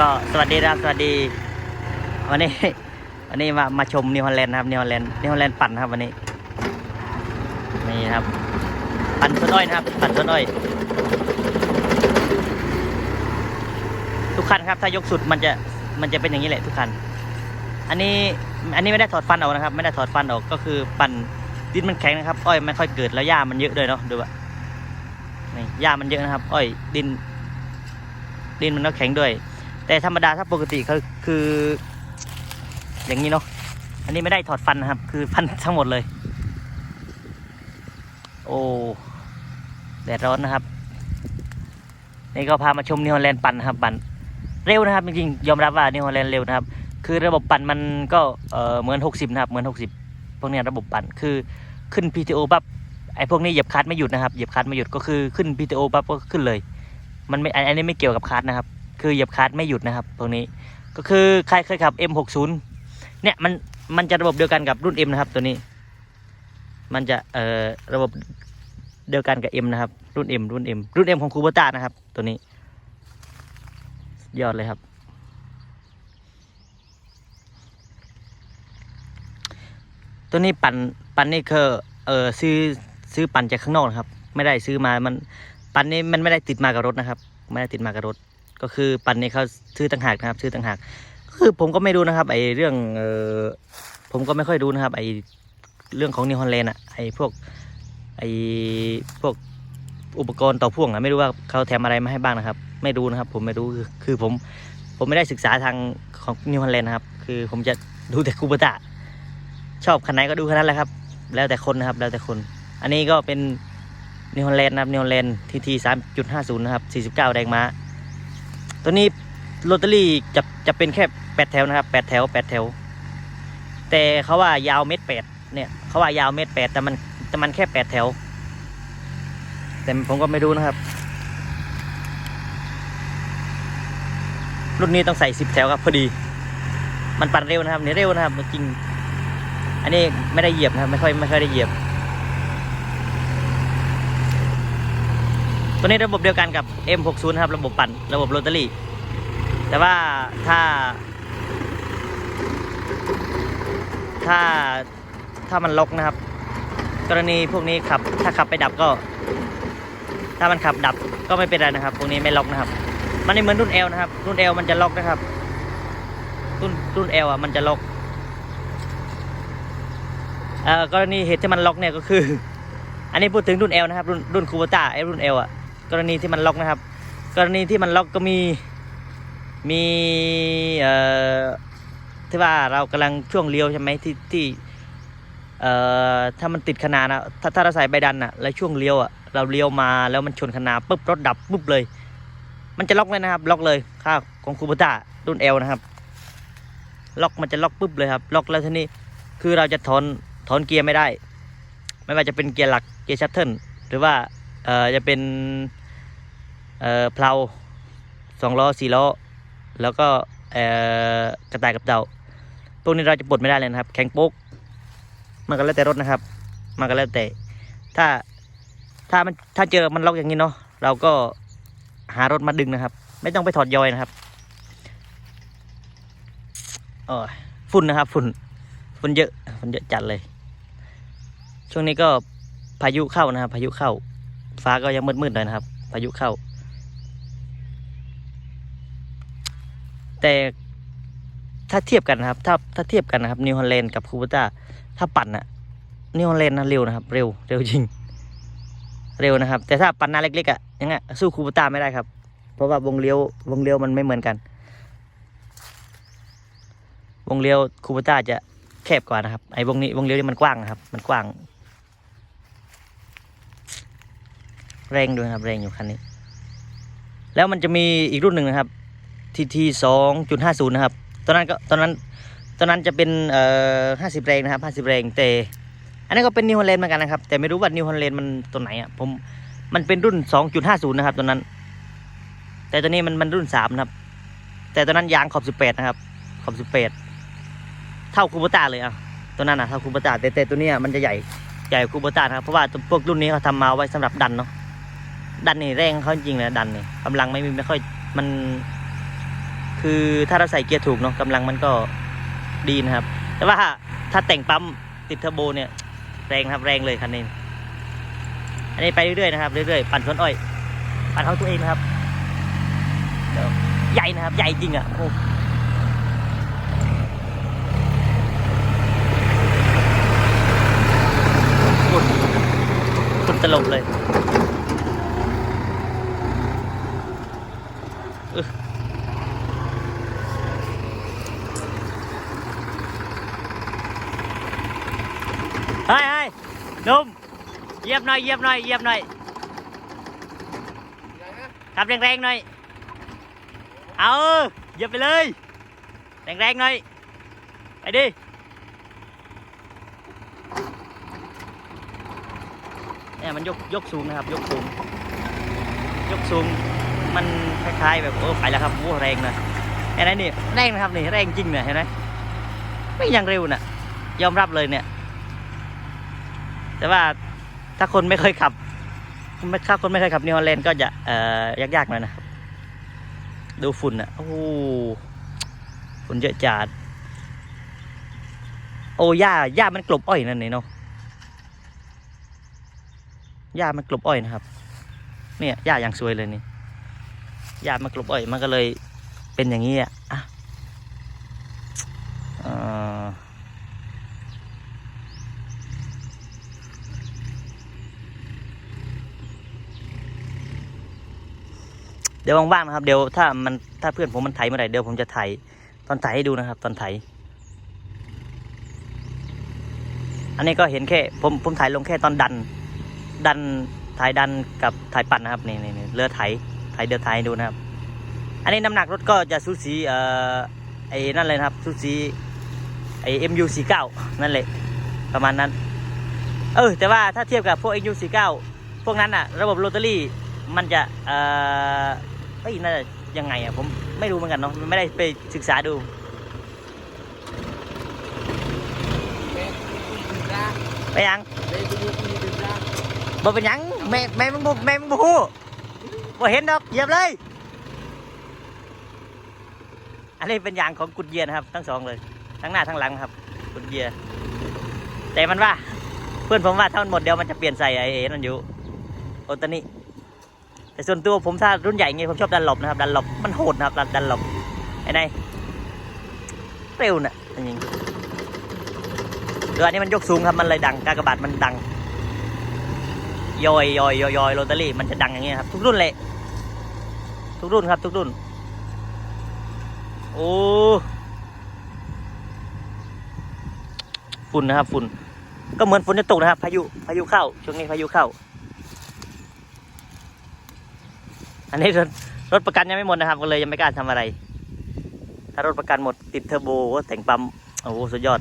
ก็สวัสดีครับสวัสดี วันนี้ วันนี้มามาชมนิวฮอลแลนด์ครับนิวฮอลแลนด์นิวฮอลแลนด์ปั่นครับวันนี้นี่ครับ ปั่นต้นอ้อยนะครับ ปั่นต้นอ้อยทุกคันครับ ถ้ายกสุดมันจะมันจะเป็นอย่างนี้แหละทุกคัน อันนี้อันนี้ไม่ได้ถอดฟันออกนะครับ ไม่ได้ถอดฟันออกก็คือปั่นดินมันแข็งนะครับ อ้อยไม่ค่อยเกิดแล้วหญ้ามันเยอะด้วยเนาะดูว่านี่หญ้ามันเยอะนะครับ อ้อยดิน ดินมันก็แข็งด้วย แต่ธรรมดาถ้าปกติเขาคือ อย่างนี้เนาะอันนี้ไม่ได้ถอดฟันนะครับ คือฟันทั้งหมดเลย โอ้แดดร้อนนะครับ นี่ก็พามาชมนิวฮอลแลนด์ปั่นนะครับปั่นเร็วนะครับจริงๆยอมรับว่านิวฮอลแลนด์เร็วนะครับ คือระบบปั่นมันก็เออเหมือน 60 นะครับ เหมือน 60 พวกนี้ระบบปั่นคือขึ้น PTO ปั๊บไอ้พวกนี้เหยียบคัดไม่หยุดนะครับเหยียบคัดไม่หยุดก็คือขึ้น PTO ปั๊บก็ขึ้นเลย มันไม่อันนี้ไม่เกี่ยวกับคัดนะครับ คือเหยียบคลัดไม่หยุดนะครับ ตรงนี้ก็คือใครเคยขับ M60 เนี่ยมันมันจะระบบเดียวกันกับรุ่น M นะครับ ตัวนี้ มันจะเอ่อระบบเดียวกันกับ M นะครับ รุ่น M รุ่น M รุ่น M ของคูเบต้านะครับ ตัวนี้ ยอดเลยครับ ตัวนี้ปั่นปั่นนี่คือเออซื้อซื้อปั่นจากข้างนอกนะครับ ไม่ได้ซื้อมามันปั่นนี่มันไม่ได้ติดมากับรถนะครับ ไม่ได้ติดมากับรถ ก็คือปั่นนี่เขาซื้อต่างหากนะครับซื้อต่างหากคือผมก็ไม่รู้นะครับ ไอเรื่องเออผมก็ไม่ค่อยรู้นะครับ ไอเรื่องของนิวฮอลแลนด์อะไอพวกไอพวกอุปกรณ์ต่อพ่วงอะไม่รู้ว่าเขาแถมอะไรมาให้บ้างนะครับ ไม่รู้นะครับ ผมไม่รู้คือผมผมไม่ได้ศึกษาทางของนิวฮอลแลนด์นะครับ คือผมจะดูแต่คูเบต้าชอบคันไหนก็ดูคันนั้นแหละครับ แล้วแต่คนนะครับ แล้วแต่คน อันนี้ก็เป็นนิวฮอลแลนด์นะครับนิวฮอลแลนด์ทีทีสามจุดห้าศูนย์นะครับสี่สิบเก้าแรงม้า ตัวนี้โรตารี่จะจะเป็นแค่แปดแถวนะครับแปดแถวแปดแถว แต่เขาว่ายาวเมตรแปดเนี่ยเขาว่ายาวเมตรแปดแต่มันแต่มันแค่แปดแถว แต่ผมก็ไม่รู้นะครับ รุ่นนี้ต้องใส่สิบแถวครับพอดี มันปั่นเร็วนะครับเนี่ยเร็วนะครับจริง อันนี้ไม่ได้เหยียบนะครับ ไม่ค่อยไม่ค่อยได้เหยียบ ตัวนี้ระบบเดียวกันกับ M60 นะครับระบบปั่นระบบโรตารี่ แต่ว่าถ้า ถ้าถ้ามันล็อกนะครับ กรณีพวกนี้ขับ ถ้าขับไปดับก็ ถ้ามันขับดับก็ไม่เป็นไรนะครับ พวกนี้ไม่ล็อกนะครับ มันไม่เหมือนรุ่น L นะครับ รุ่น L มันจะล็อกนะครับ รุ่นรุ่น L อะมันจะล็อกเอ่อกรณีเหตุที่มันล็อกเนี่ยก็คือ อันนี้พูดถึงรุ่น L นะครับ รุ่นรุ่นคูเบต้าไอ้รุ่น L อะ กรณีที่มันล็อกนะครับ กรณีที่มันล็อกก็มีมีเอ่อที่ว่าเรากำลังช่วงเลี้ยวใช่ไหมที่ที่เอ่อถ้ามันติดขนาดนะถ้าถ้าเราใส่ใบดันอะแล้วช่วงเลี้ยวอะเราเลี้ยวมาแล้วมันชนขนาดปุ๊บรถดับปุ๊บเลย มันจะล็อกเลยนะครับ ล็อกเลยค่าของคูเบต้ารุ่น L นะครับ ล็อกมันจะล็อกปุ๊บเลยครับ ล็อกแล้วทีนี้คือเราจะถอนถอนเกียร์ไม่ได้ ไม่ว่าจะเป็นเกียร์หลักเกียร์ชัตเทิลหรือว่าเอ่อจะเป็น เอ่อเพลาสองล้อสี่ล้อ แล้วก็เอ่อกระต่ายกับเต่าพวกนี้เราจะปลดไม่ได้เลยนะครับ แข็งโป๊กมันก็แล้วแต่รถนะครับ มันก็แล้วแต่ ถ้าถ้ามันถ้าเจอมันล็อกอย่างนี้เนาะเราก็หารถมาดึงนะครับ ไม่ต้องไปถอดยอยนะครับโอ้ยฝุ่นนะครับ ฝุ่นฝุ่นเยอะฝุ่นเยอะจัดเลย ช่วงนี้ก็พายุเข้านะครับ พายุเข้า ฟ้าก็ยังมืดๆหน่อยนะครับ พายุเข้า แต่ถ้าเทียบกันนะครับ ถ้าถ้าเทียบกันนะครับนิวฮอลแลนด์กับคูเบต้าถ้าปั่นอะนิวฮอลแลนด์นะเร็วนะครับ เร็วเร็วจริง เร็วนะครับ แต่ถ้าปั่นหน้าเล็กๆอะยังไงสู้คูเบต้าไม่ได้ครับ เพราะว่าวงเลี้ยววงเลี้ยวมันไม่เหมือนกัน วงเลี้ยวคูเบต้าจะแคบกว่านะครับไอ้วงนี้วงเลี้ยวนี่มันกว้างนะครับ มันกว้าง แรงด้วยครับแรงอยู่คันนี้ แล้วมันจะมีอีกรุ่นหนึ่งนะครับ TT สองจุดห้าศูนย์นะครับ ตอนนั้นก็ตอนนั้นตอนนั้นจะเป็นเอ่อห้าสิบแรงนะครับห้าสิบแรงแต่อันนี้นก็เป็นนิวฮอลแลนด์เหมือนกันนะครับ แต่ไม่รู้ว่านิวฮอลแลนด์มันตัวไหนอะผมมันเป็นรุ่นสองจุดห้าศูนย์นะครับตัวนั้น แต่ตัวนี้มันมันรุ่นสามนะครับ แต่ตัวนั้นยางขอบสิบแปดนะครับ ขอบสิบแปดเท่าคูเบต้าเลยอะตัวนั้นอะเท่าคูเบต้าแต่แต่ตัวเนี้ยมันจะใหญ่ใหญ่คูเบต้านะครับเพราะว่าตัวพวกรุ่นนี้เขาทำมาไว้สำหรับดันเนาะดันนี่แรงเขาจริงเลยดันนี่กำลังไม่มีไม่ค่อยมัน คือถ้าเราใส่เกียร์ถูกเนาะกำลังมันก็ดีนะครับ แต่ว่าถ้าแต่งปั๊มติดเทอร์โบเนี่ย แรงครับแรงเลยคันนี้ อันนี้ไปเรื่อยๆนะครับเรื่อยๆปั่นสวนอ้อย ปั่นเขาตัวเองนะครับเดี๋ยวใหญ่นะครับ ใหญ่จริงอะฝุ่นฝุ่นตลบเลย เฮ้ยเฮ้ยนุ่มเหยียบหน่อยเหยียบหน่อยเหยียบหน่อยขับแรงๆหน่อย เอาเหยียบไปเลย แรงๆหน่อย ไปดิเนี่ยมันยกยกสูงนะครับ ยกสูง ยกสูง มันคล้ายๆแบบโอ้ไปแล้วครับโอ้แรงนะเห็นไหมนี่แรงนะครับนี่แรงจริงเนี่ยเห็นไหมไม่ยังเร็วน่ะยอมรับเลยเนี่ย แต่ว่าถ้าคนไม่เคยขับไม่ถ้าคนไม่เคยขับนิวฮอลแลนด์ก็จะเอ่อยากๆหน่อยนะดูฝุ่นอะโอ้ฝุ่นเยอะจัดโอ้หญ้าหญ้ามันกลบอ้อยนั่นนี่เนาะหญ้ามันกลบอ้อยนะครับ เนี่ยหญ้าอย่างสวยเลยนี่หญ้ามันกลบอ้อยมันก็เลยเป็นอย่างนี้อะอะเอ่อ เดี๋ยวว่างๆนะครับ เดี๋ยวถ้ามันถ้าเพื่อนผมมันไถเมื่อไหร่เดี๋ยวผมจะไถตอนไถให้ดูนะครับ ตอนไถ อันนี้ก็เห็นแค่ ผมผมถ่ายลงแค่ตอนดัน ดันถ่ายดันกับถ่ายปั่นนะครับนี่นี่เรือไถไถเดือไถดูนะครับ อันนี้น้ำหนักรถก็จะสูสีเอ่อไอ้นั่นเลยนะครับสูสีไอ้ MU 4 9นั่นแหละประมาณนั้น เออ แต่ว่าถ้าเทียบกับพวก MU 4 9พวกนั้นอะระบบโรตารี่มันจะเอ่อ เอ้ยน่าจะยังไงอะผมไม่รู้เหมือนกันเนาะไม่ได้ไปศึกษาดูไปยังบ่เป็นหยังแม่แม่มึงบ่แม่มึงบ่ฮู้บ่เห็นดอกเหยียบเลย อันนี้เป็นยางของกุดเยียนะครับ ทั้งสองเลย ทั้งหน้าทั้งหลังครับกุดเยียแต่มันว่า เพื่อนผมว่าถ้ามันหมดเดี๋ยวมันจะเปลี่ยนใส่ไอ้เอ๋นั่นอยู่โอตานี่ แต่ส่วนตัวผมถ้ารุ่นใหญ่เงี้ยผมชอบดันหลบนะครับ ดันหลบมันโหดนะครับ ดันดันหลบไอ้ไหนเร็วน่ะจริงเรืออันนี้มันยกสูงครับมันเลยดังกากบาทมันดังยอยยอยยอยยอยโรตารี่มันจะดังอย่างเงี้ยครับ ทุกรุ่นเลยทุกรุ่นครับ ทุกรุ่น โอ้ฝุ่นนะครับฝุ่นก็เหมือนฝนจะตกนะครับ พายุพายุเข้าช่วงนี้พายุเข้า อันนี้รถรถประกันยังไม่หมดนะครับ ก็เลยยังไม่กล้าทำอะไร ถ้ารถประกันหมดติดเทอร์โบแต่งปั๊มโอ้โหสุดยอด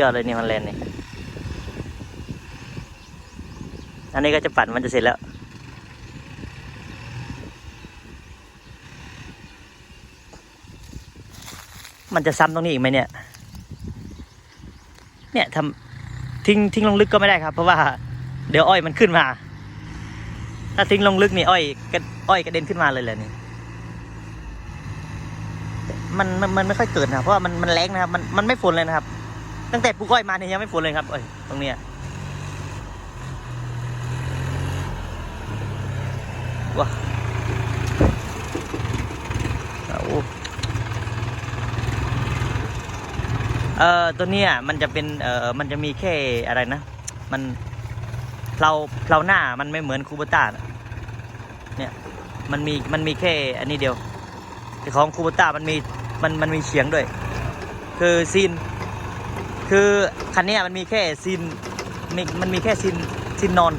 ยอดเลยนี่มันแลนนี่อันนี้ก็จะปั่นมันจะเสร็จแล้ว มันจะซ้ำตรงนี้อีกไหมเนี่ย เนี่ยทำทิ้งทิ้งลงลึกก็ไม่ได้ครับ เพราะว่า เดี๋ยวอ้อยมันขึ้นมา ถ้าทิ้งลงลึกนี่อ้อยกระอ้อยกระเด็นขึ้นมาเลยแหละนี่มันมันมันไม่ค่อยเกิดนะเพราะว่ามันมันแรงนะครับ มันมันไม่ฝนเลยนะครับ ตั้งแต่ปลูกอ้อยมาเนี่ยยังไม่ฝนเลยครับเอ้ยตรงเนี้ยว้าโอ้ เอ่อตัวเนี้ยมันจะเป็นเอ่อมันจะมีแค่อะไรนะ มันเพลาเพลาหน้ามันไม่เหมือนคูเบต้าเนี่ยมันมีมันมีแค่อันนี้เดียวแต่ของคูเบต้ามันมีมันมันมีเฉียงด้วย คือซีน คือคันนี้มันมีแค่ซีนมีมันมีแค่ซีนซีนนอน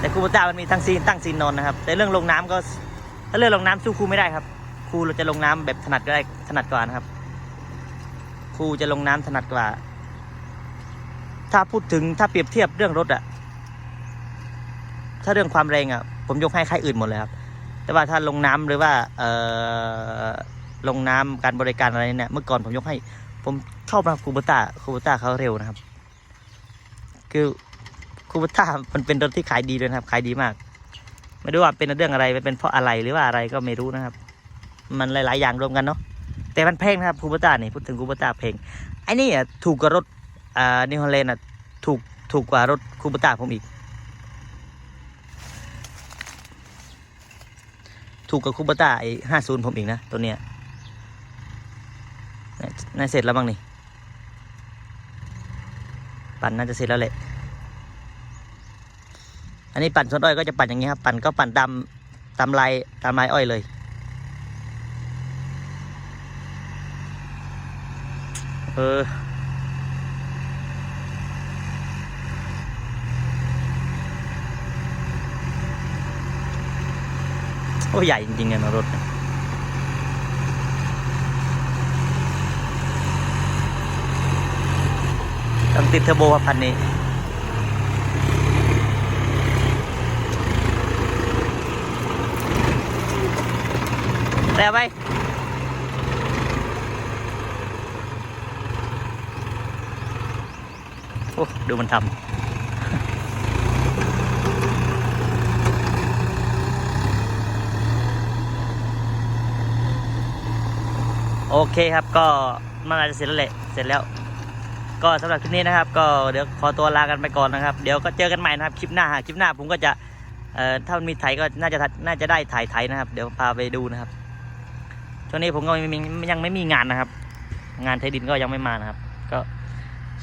แต่คูโบต้ามันมีทั้งซีนตั้งซีนนอนนะครับ แต่เรื่องลงน้ำก็ถ้าเรื่องลงน้ำสู้ครูไม่ได้ครับครูเราจะลงน้ำแบบถนัดก็ได้ถนัดกว่านะครับ ครูจะลงน้ำถนัดกว่า ถ้าพูดถึงถ้าเปรียบเทียบเรื่องรถอะถ้าเรื่องความแรงอะผมยกให้ค่ายอื่นหมดเลยครับ แต่ว่าถ้าลงน้ำหรือว่าเอ่อลงน้ำการบริการอะไรเนี่ยเมื่อก่อนผมยกให้ ผมชอบนะครับคูต้าคูเบต้าเขาเร็วนะครับ คือคูเบต้ามันเป็นรถที่ขายดีด้วยนะครับ ขายดีมาก ไม่รู้ว่าเป็นเรื่องอะไรเป็นเพราะอะไรหรือว่าอะไรก็ไม่รู้นะครับ มันหลาย ๆ อย่างรวมกันเนาะ แต่มันแพงนะครับคูเบต้านี่พูดถึงคูเบต้าแพงไอ้นี่อะถูกกว่ารถอ่านิวฮอลแลนด์อะถูกถูกกว่ารถคูเบต้าผมอีก ถูกกับคูเบต้าไอ้ห้าศูนย์ผมอีกนะตัวเนี้ยน่าเสร็จแล้วบ้างนี่ปั่นน่าจะเสร็จแล้วแหละอันนี้ปั่นสวนอ้อยก็จะปั่นอย่างนี้ครับ ปั่นก็ปั่นตามตามลายตามลายอ้อยเลย ออโอ้ใหญ่จริงๆเนี่ยนะรถเนี่ยต้องติดเทอร์โบครับพันนี้แต่ไป อ้ดูมันทำโอเคครับก็มันอาจจะเสร็จแล้วแหละเสร็จแล้ว ก็สำหรับคลิปนี้นะครับ ก็เดี๋ยวขอตัวลากันไปก่อนนะครับ เดี๋ยวก็เจอกันใหม่นะครับคลิปหน้าคลิปหน้าผมก็จะเอ่อถ้ามันมีไถก็น่าจะน่าจะได้ถ่ายไถนะครับ เดี๋ยวพาไปดูนะครับช่วงนี้ผมก็ยังไม่มีงานนะครับ งานไทยดินก็ยังไม่มานะครับ ก็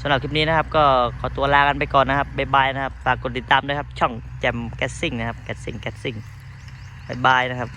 สำหรับคลิปนี้นะครับ ก็ขอตัวลากันไปก่อนนะครับบ๊ายบายนะครับฝากกดติดตามด้วยครับ ช่องแจมแกสซิ่งนะครับแกสซิ่งแกสซิ่งบ๊ายบายนะครับ